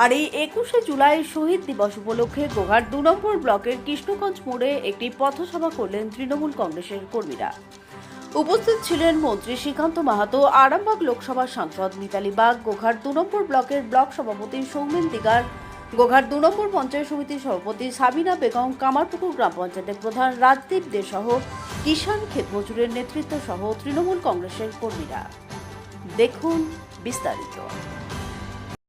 আর এই একুশে জুলাই শহীদ দিবস উপলক্ষে গোঘাট দু নম্বর ব্লকের কৃষ্ণগঞ্জ মোড়ে একটি পথসভা করলেন তৃণমূল কংগ্রেসের কর্মীরা। উপস্থিত ছিলেন মন্ত্রী শ্রীকান্ত মাহাতো, আরামবাগ লোকসভার সাংসদ মিতালি বাগ, গোঘাট দু নম্বর ব্লকের ব্লক সভাপতি সৌমেন দিগার, গোঘাট দু নম্বর পঞ্চায়েত সমিতির সভাপতি সাবিনা বেগম, কামারপুকুর গ্রাম পঞ্চায়েতের প্রধান রাজদীপ দে সহ কিষাণ ক্ষেত মজুরের নেতৃত্ব সহ তৃণমূল কংগ্রেসের কর্মীরা। দেখুন বিস্তারিত।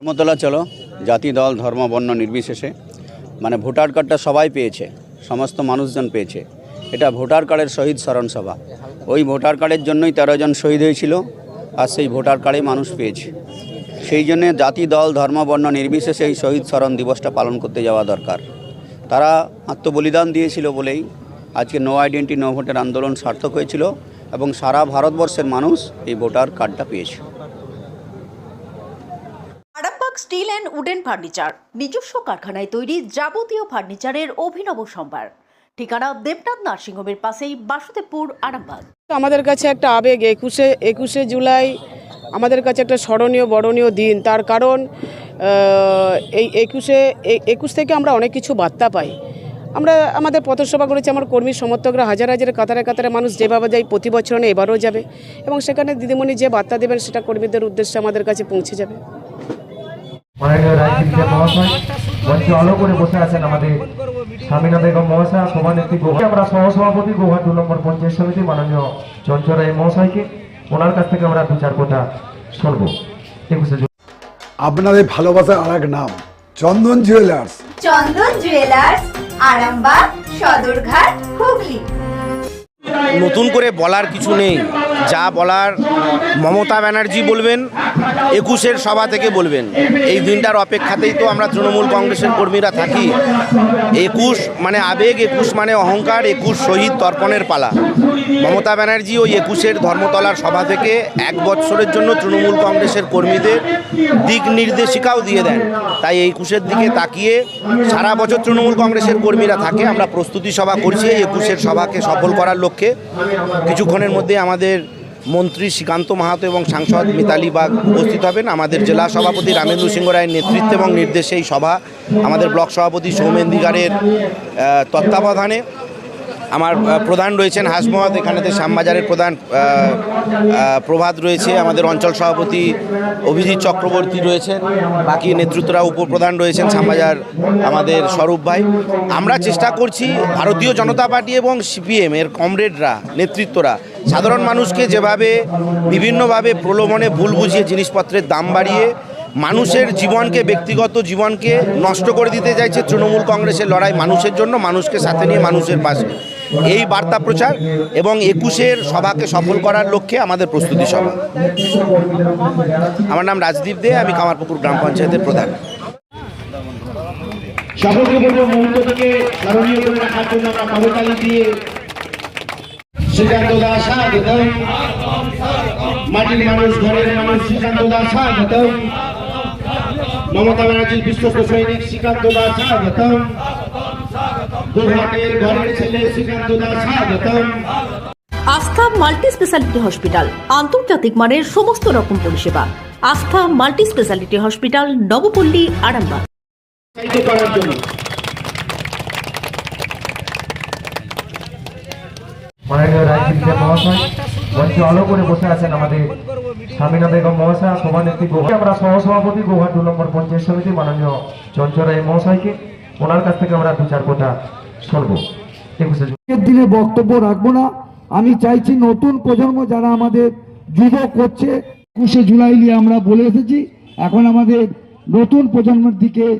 ধর্মতলা চলো। জাতি, দল, ধর্ম, বর্ণ নির্বিশেষে। মানে ভোটার কার্ডটা সবাই পেয়েছে, সমস্ত মানুষজন পেয়েছে। এটা ভোটার কার্ডের শহীদ স্মরণ সভা। ওই ভোটার কার্ডের জন্যই তেরো জন শহীদ হয়েছিল, আর সেই ভোটার কার্ডে মানুষ পেয়েছে। সেই জন্যে জাতি, দল, ধর্ম, বর্ণ নির্বিশেষে এই শহীদ স্মরণ দিবসটা পালন করতে যাওয়া দরকার। তারা আত্মবলিদান দিয়েছিল বলেই আজকে নো আইডেন্টি, নো ভোটের আন্দোলন সার্থক হয়েছিল এবং সারা ভারতবর্ষের মানুষ এই ভোটার কার্ডটা পেয়েছে Arambagh steel and wooden furniture. নিজস্ব কারখানায় তৈরি যাবতীয় ফার্নিচারের অভিনব সম্ভার। ঠিকানা দেবনাথ নার্সিংহোমের পাশেই বাসুদেবপুর, আরামবাগ। আমাদের কাছে একটা আবেগ, একুশে একুশে জুলাই। আমাদের কাছে একটা স্মরণীয়, বরণীয় দিন। তার কারণ এই একুশে একুশ থেকে আমরা অনেক কিছু বার্তা পাই। আমরা, আমাদের পথসভা করেছি আমার কর্মী সমর্থকরা। হাজার হাজার, কাতারে কাতারে মানুষ যেভাবে যায় প্রতি বছর এবারও যাবে। এবং সেখানে দিদিমণি যে বার্তা দেবেন, সেটা কর্মীদের উদ্দেশ্যে আমাদের কাছে পৌঁছে যাবে। মাননীয় রাজনীতিবিদ মহাশয় মঞ্চে আলো করে বসে আছেন আমাদের স্বামীনা বেগম মহাশয় সভানেত্রী গোহা আমরা সহসভাপতি গোহা দু নম্বর পঞ্চায়েত সমিতি মাননীয় চঞ্চরায় মহাশয়কে ওনার কাছ থেকে আমরা দু চার কথা শুনব। একুশে আপনাদের ভালোবাসার আর এক নাম চন্দন জুয়েলার্স। চন্দন জুয়েলার্স আরামবাগ সদরঘাট হুগলি। নতুন করে বলার কিছু নেই। যা বলার মমতা ব্যানার্জি বলবেন, একুশের সভা থেকে বলবেন। এই দিনটার অপেক্ষাতেই তো আমরা তৃণমূল কংগ্রেসের কর্মীরা থাকি। একুশ মানে আবেগ, একুশ মানে অহংকার, একুশ শহীদ তর্পণের পালা। মমতা ব্যানার্জি ওই একুশের ধর্মতলার সভা থেকে এক বৎসরের জন্য তৃণমূল কংগ্রেসের কর্মীদের দিক নির্দেশিকাও দিয়ে দেন। তাই একুশের দিকে তাকিয়ে সারা বছর তৃণমূল কংগ্রেসের কর্মীরা থাকে। আমরা প্রস্তুতি সভা করছি একুশের সভাকে সফল করার লক্ষ্যে। কিছুক্ষণের মধ্যে আমাদের মন্ত্রী শ্রীকান্ত মাহাতো এবং সাংসদ মিতালি বাগ উপস্থিত হবেন। আমাদের জেলা সভাপতি রামেন্দ্র সিংহ রায়ের নেতৃত্বে এবং নির্দেশে এই সভা আমাদের ব্লক সভাপতি সৌমেন দিগারের তত্ত্বাবধানে। আমার প্রধান রয়েছেন হাসমহাদ এখানেতে শ্যামবাজারের প্রধান প্রভাত রয়েছে, আমাদের অঞ্চল সভাপতি অভিজিৎ চক্রবর্তী রয়েছেন, বাকি নেতৃত্বরা উপপ্রধান রয়েছেন শ্যামবাজার আমাদের স্বরূপ ভাই। আমরা চেষ্টা করছি ভারতীয় জনতা পার্টি এবং সিপিএম এর কমরেডরা, নেতৃত্বরা, সাধারণ মানুষকে যেভাবে বিভিন্নভাবে প্রলোভনে ভুল বুঝিয়ে জিনিসপত্রের দাম বাড়িয়ে মানুষের জীবনকে, ব্যক্তিগত জীবনকে নষ্ট করে দিতে চাইছে তৃণমূল কংগ্রেসের লড়াই মানুষের জন্য, মানুষকে সাথে নিয়ে মানুষের পাশে। এই বার্তা প্রচার এবং একুশের সভাকে সফল করার লক্ষ্যে আমাদের প্রস্তুতি সভা। আমার নাম রাজদীপ দে, আমি কামারপুকুর গ্রাম পঞ্চায়েতের প্রধান। শ্রীকান্ত দাস মমতা ব্যানার্জির বিশ্বস্ত সৈনিক শ্রীকান্ত দাস স্বাগতম ঘরের ছেলে শ্রীকান্ত দাস স্বাগতম। আস্থা মাল্টি স্পেশালিটি হসপিটাল আন্তর্জাতিক মানের সমস্ত রকম পরিষেবা। Astha multi speciality hospital Nabapalli Arambagh. করার জন্য। মহাশয় মঞ্চে আলো করে বসে আছেন আমাদের স্বামীনা বেগম মহাশয় সভানেত্রী আমরা সহসভাপতি গোহা দু নম্বর পঞ্চায়েত সমিতি মাননীয় চঞ্চরায় মহাশয়কে ওনার কাছ থেকে আমরা দু চার কথা শুনব। দিনে বক্তব্য রাখব না। আমি চাইছি নতুন প্রজন্ম যারা আমাদের যুবক করছে, একুশে জুলাই নিয়ে আমরা বলে এসেছি। এখন আমাদের নতুন প্রজন্মের দিকে